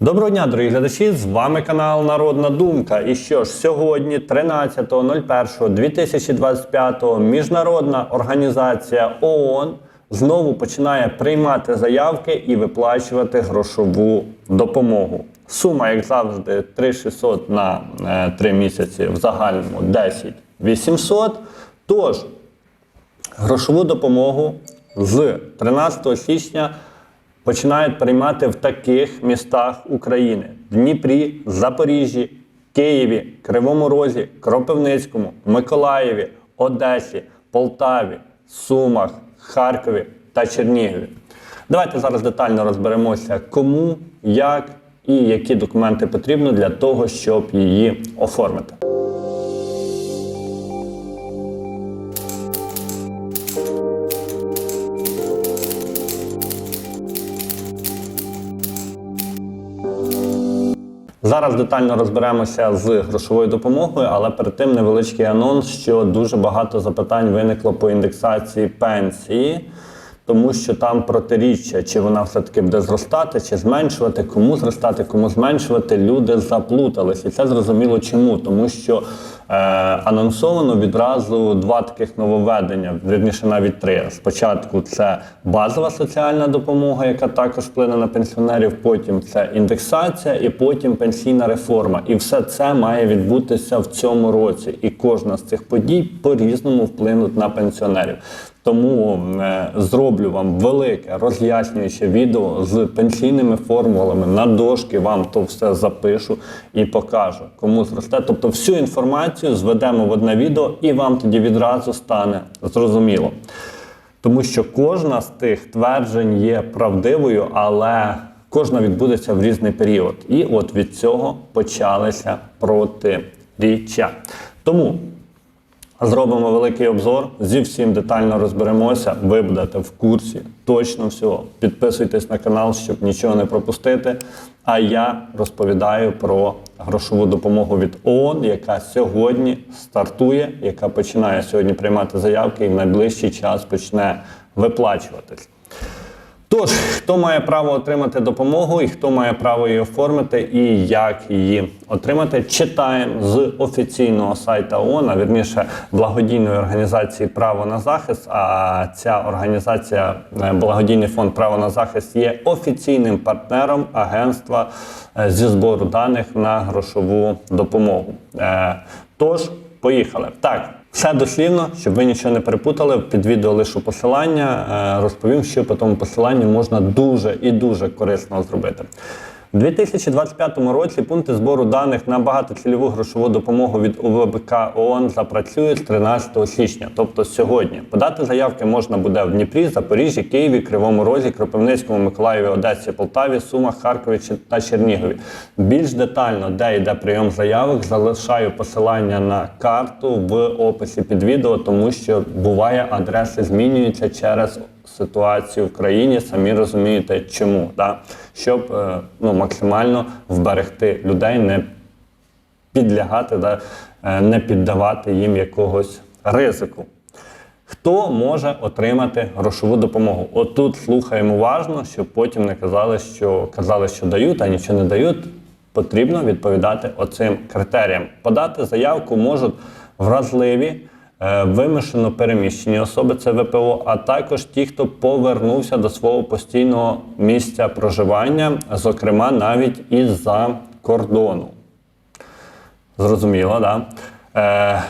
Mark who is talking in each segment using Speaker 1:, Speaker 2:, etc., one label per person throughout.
Speaker 1: Доброго дня, дорогі глядачі! З вами канал Народна Думка. І що ж, сьогодні, 13.01.2025, міжнародна організація ООН знову починає приймати заявки і виплачувати грошову допомогу. Сума, як завжди, 3600 на е, 3 місяці, в загальному 10 800. Тож, грошову допомогу з 13 січня починають приймати в таких містах України: Дніпрі, Запоріжжі, Києві, Кривому Розі, Кропивницькому, Миколаєві, Одесі, Полтаві, Сумах, Харкові та Чернігові. Давайте зараз детально розберемося, кому, як і які документи потрібно для того, щоб її оформити. Зараз детально розберемося з грошовою допомогою, але перед тим невеличкий анонс, що дуже багато запитань виникло по індексації пенсії, тому що там протиріччя, чи вона все-таки буде зростати, чи зменшувати, кому зростати, кому зменшувати. Люди заплутались. І це зрозуміло чому, тому що е, анонсовано відразу два таких нововведення, вірніше навіть три. Спочатку це базова соціальна допомога, яка також вплине на пенсіонерів. Потім це індексація, і потім пенсійна реформа. І все це має відбутися в цьому році. І кожна з цих подій по-різному вплинуть на пенсіонерів. Тому е, зроблю вам велике роз'яснююче відео з пенсійними формулами на дошки. Вам то все запишу і покажу, кому зросте. Тобто всю інформацію зведемо в одне відео, і вам тоді відразу стане зрозуміло. Тому що кожна з тих тверджень є правдивою, але кожна відбудеться в різний період. І от від цього почалися протиріччя. Тому Зробимо великий обзор, зі всім детально розберемося. Ви будете в курсі точно всього. Підписуйтесь на канал, щоб нічого не пропустити. А я розповідаю про грошову допомогу від ООН, яка сьогодні стартує, яка починає сьогодні приймати заявки і в найближчий час почне виплачуватись. Тож, хто має право отримати допомогу і хто має право її оформити і як її отримати, читаємо з офіційного сайту ООН, а вірніше благодійної організації Право на захист. А ця організація, е, благодійний фонд Право на захист, є офіційним партнером агентства е, зі збору даних на грошову допомогу. Е, Тож, поїхали. Так. Все дослівно, щоб ви нічого не перепутали. Під відео лишу посилання, е, розповім, що по тому посиланню можна дуже і дуже корисно зробити. У 2025 році пункти збору даних на багатоцільову грошову допомогу від УВБК ООН запрацюють з 13 січня, тобто сьогодні. Подати заявки можна буде в Дніпрі, Запоріжжі, Києві, Кривому Розі, Кропивницькому, Миколаєві, Одесі, Полтаві, Сумах, Харкові та Чернігові. Більш детально, де йде прийом заявок, залишаю посилання на карту в описі під відео, тому що буває адреси змінюються через ситуацію в країні, самі розумієте, чому, да? щоб е, ну, максимально вберегти людей, не підлягати, да? е, не піддавати їм якогось ризику. Хто може отримати грошову допомогу? Отут слухаємо уважно, щоб потім не казали, що казали, що дають, а нічого не дають. Потрібно відповідати оцим критеріям. Подати заявку можуть вразливі, вимушено переміщені особи, це ВПО, а також ті, хто повернувся до свого постійного місця проживання, зокрема навіть із-за кордону. Зрозуміло, да? Е,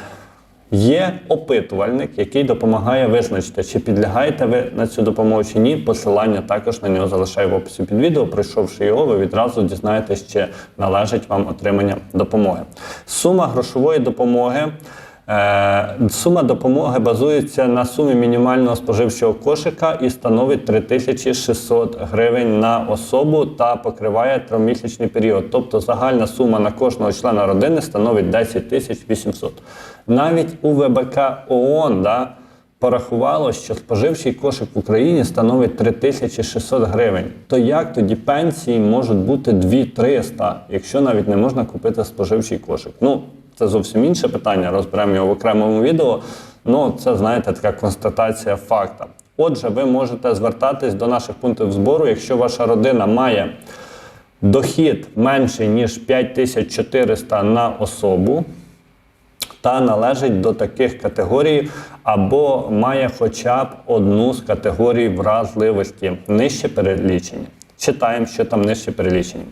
Speaker 1: є опитувальник, який допомагає визначити, чи підлягаєте ви на цю допомогу чи ні. Посилання також на нього залишаю в описі під відео. Пройшовши його, ви відразу дізнаєтесь, чи належить вам отримання допомоги. Сума грошової допомоги. Е, Сума допомоги базується на сумі мінімального споживчого кошика і становить 3600 гривень на особу та покриває тримісячний період. Тобто загальна сума на кожного члена родини становить 10 800. Навіть у ВБК ООН да, порахувало, що споживчий кошик в Україні становить 3600 гривень. То як тоді пенсії можуть бути 2300, якщо навіть не можна купити споживчий кошик? Ну, це зовсім інше питання, розберемо його в окремому відео. Ну, це, знаєте, така констатація факта. Отже, ви можете звертатись до наших пунктів збору, якщо ваша родина має Дохід менший ніж 5400 на особу та належить до таких категорій або має хоча б одну з категорій вразливості нижче перелічені. Читаємо, що там нижче перелічені.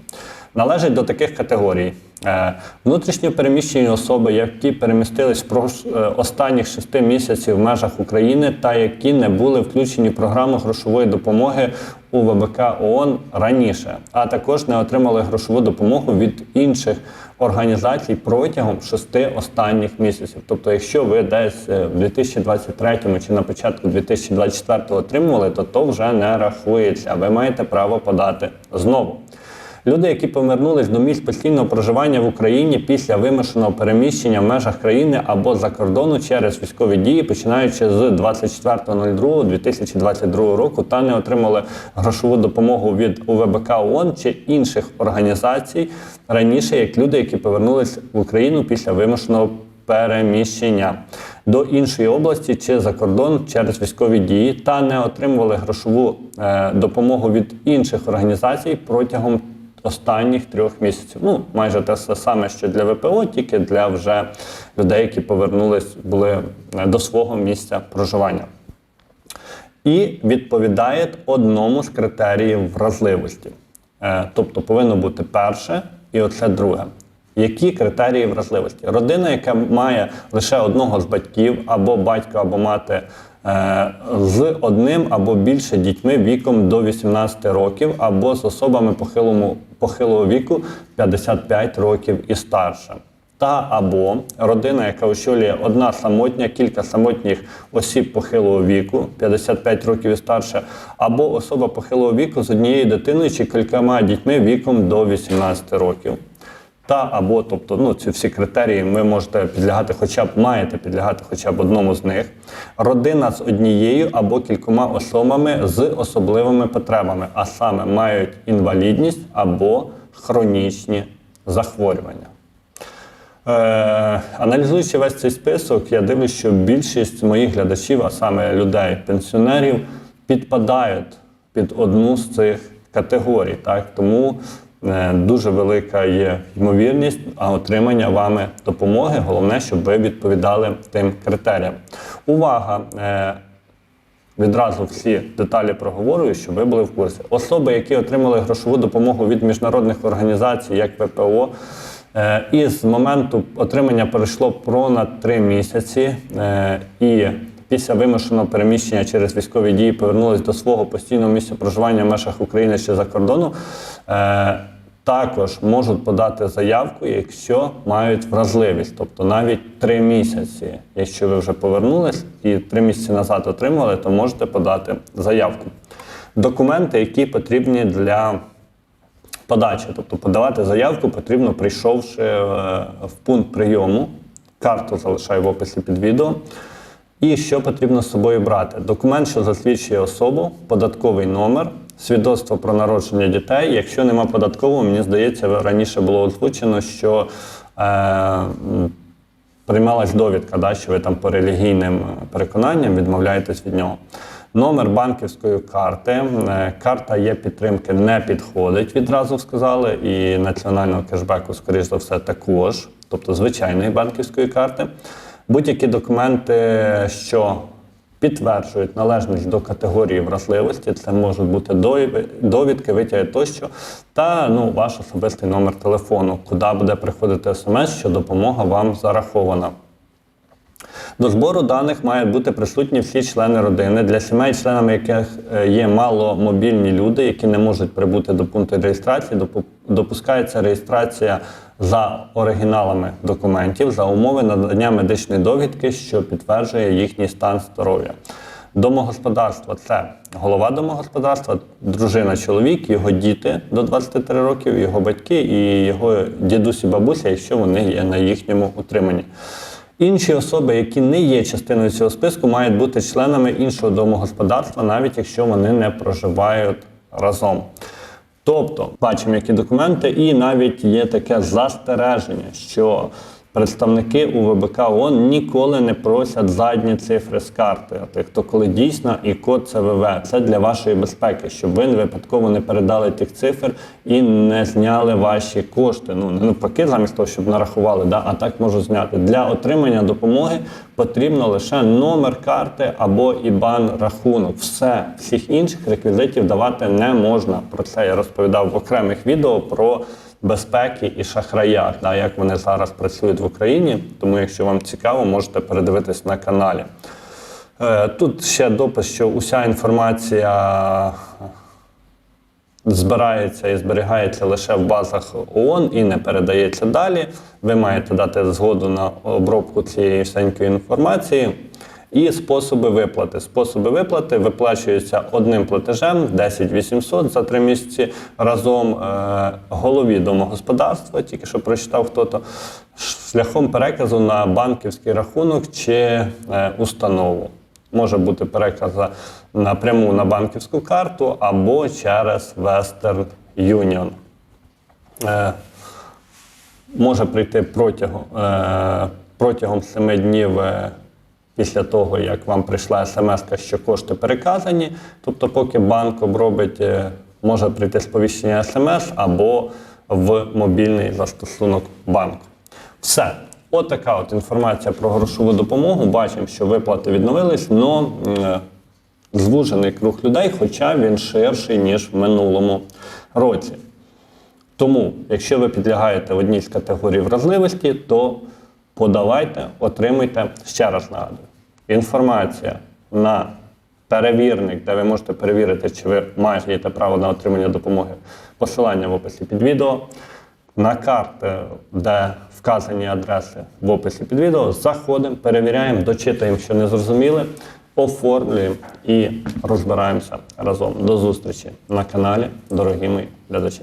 Speaker 1: Належить до таких категорій. Е, Внутрішньо переміщені особи, які перемістились впродовж е, останніх шести місяців в межах України та які не були включені в програму грошової допомоги у ВБК ООН раніше, а також не отримали грошову допомогу від інших організацій протягом шести останніх місяців. Тобто, якщо ви десь е, в 2023 чи на початку 2024 отримували, то то вже не рахується. Ви маєте право подати знову. Люди, які повернулись до місць постійного проживання в Україні після вимушеного переміщення в межах країни або за кордону через військові дії, починаючи з 24.02.2022 року, та не отримали грошову допомогу від УВБК ООН чи інших організацій раніше, як люди, які повернулись в Україну після вимушеного переміщення до іншої області чи за кордон через військові дії, та не отримували грошову е, допомогу від інших організацій протягом останніх трьох місяців. Ну, майже те саме, що для ВПО, тільки для вже людей, які повернулись були е, до свого місця проживання. І відповідає одному з критеріїв вразливості. Е, Тобто повинно бути перше і оце друге. Які критерії вразливості? Родина, яка має лише одного з батьків, або батька, або мати е, з одним або більше дітьми віком до 18 років, або з особами похилому, похилого віку 55 років і старше. Та або родина, яка очолює одна самотня, кілька самотніх осіб похилого віку, 55 років і старше, або особа похилого віку з однією дитиною чи кількома дітьми віком до 18 років. Та або, тобто, ну ці всі критерії ви можете підлягати, хоча б маєте підлягати хоча б одному з них. Родина з однією або кількома особами з особливими потребами, а саме мають інвалідність або хронічні захворювання. Е, аналізуючи весь цей список, я дивлюсь, що більшість моїх глядачів, а саме людей, пенсіонерів, підпадають під одну з цих категорій. Так? Тому дуже велика є ймовірність отримання вами допомоги. Головне, щоб ви відповідали тим критеріям. Увага! Е, Відразу всі деталі проговорюю, щоб ви були в курсі. Особи, які отримали грошову допомогу від міжнародних організацій, як ВПО, е, і з моменту отримання пройшло понад три місяці, е, і після вимушеного переміщення через військові дії повернулись до свого постійного місця проживання в межах України чи за кордону. е, Також можуть подати заявку, якщо мають вразливість, тобто навіть три місяці. Якщо ви вже повернулись і три місяці назад отримали, то можете подати заявку. Документи, які потрібні для подачі, тобто подавати заявку потрібно, прийшовши е, в пункт прийому. Карту залишаю в описі під відео. І що потрібно з собою брати? Документ, що засвідчує особу, податковий номер, свідоцтво про народження дітей. Якщо нема податкового, мені здається, раніше було озвучено, що е, приймалась довідка, да, що ви там по релігійним переконанням відмовляєтесь від нього. Номер банківської карти. Е, Карта є підтримки, не підходить, відразу сказали. І національного кешбеку, скоріш за все, також, тобто звичайної банківської карти. Будь-які документи, що підтверджують належність до категорії вразливості, це можуть бути довідки, витяги тощо, та ну, ваш особистий номер телефону, куди буде приходити смс, що допомога вам зарахована. До збору даних мають бути присутні всі члени родини, для сімей, членами яких е, є маломобільні люди, які не можуть прибути до пункту реєстрації, допускається реєстрація за оригіналами документів за умови надання медичної довідки, що підтверджує їхній стан здоров'я. Домогосподарство це голова домогосподарства, дружина, чоловік, його діти до 23 років, його батьки і його дідусь і бабуся, якщо вони є на їхньому утриманні. Інші особи, які не є частиною цього списку, мають бути членами іншого домогосподарства, навіть якщо вони не проживають разом. Тобто, бачимо, які документи, і навіть є таке застереження, що Представники УВБК ООН ніколи не просять задні цифри з карти. А коли дійсно і код ЦВВ. Це для вашої безпеки, щоб ви випадково не передали тих цифр і не зняли ваші кошти. Ну не навпаки, замість того, щоб нарахували, да, а так можу зняти. Для отримання допомоги потрібно лише номер карти або ІБАН рахунок. Все всіх інших реквізитів давати не можна. Про це я розповідав в окремих відео про безпеки і шахраях, да, як вони зараз працюють в Україні. Тому, якщо вам цікаво, можете передивитись на каналі. Е, Тут ще допис, що уся інформація збирається і зберігається лише в базах ООН і не передається далі. Ви маєте дати згоду на обробку цієї всенької інформації. І способи виплати. Способи виплати виплачуються одним платежем 10 800 за три місяці разом е, голові домогосподарства, тільки що прочитав хто-то, шляхом переказу на банківський рахунок чи е, установу. Може бути переказ напряму на банківську карту або через Western Union. Е, може прийти протягом, е, протягом 7 днів е, після того, як вам прийшла смс, що кошти переказані. Тобто, поки банк обробить, е, може прийти сповіщення смс або в мобільний застосунок банку. Все. От от інформація про грошову допомогу. Бачимо, що виплати відновились, але звужений круг людей, хоча він ширший, ніж в минулому році. Тому, якщо ви підлягаєте одній з категорій вразливості, то подавайте, отримуйте. Ще раз нагадую, інформація на перевірник, де ви можете перевірити, чи ви маєте право на отримання допомоги. Посилання в описі під відео. На карти, де вказані адреси в описі під відео, заходимо, перевіряємо, дочитаємо, що не зрозуміли, оформлюємо і розбираємося разом. До зустрічі на каналі, дорогі мої глядачі.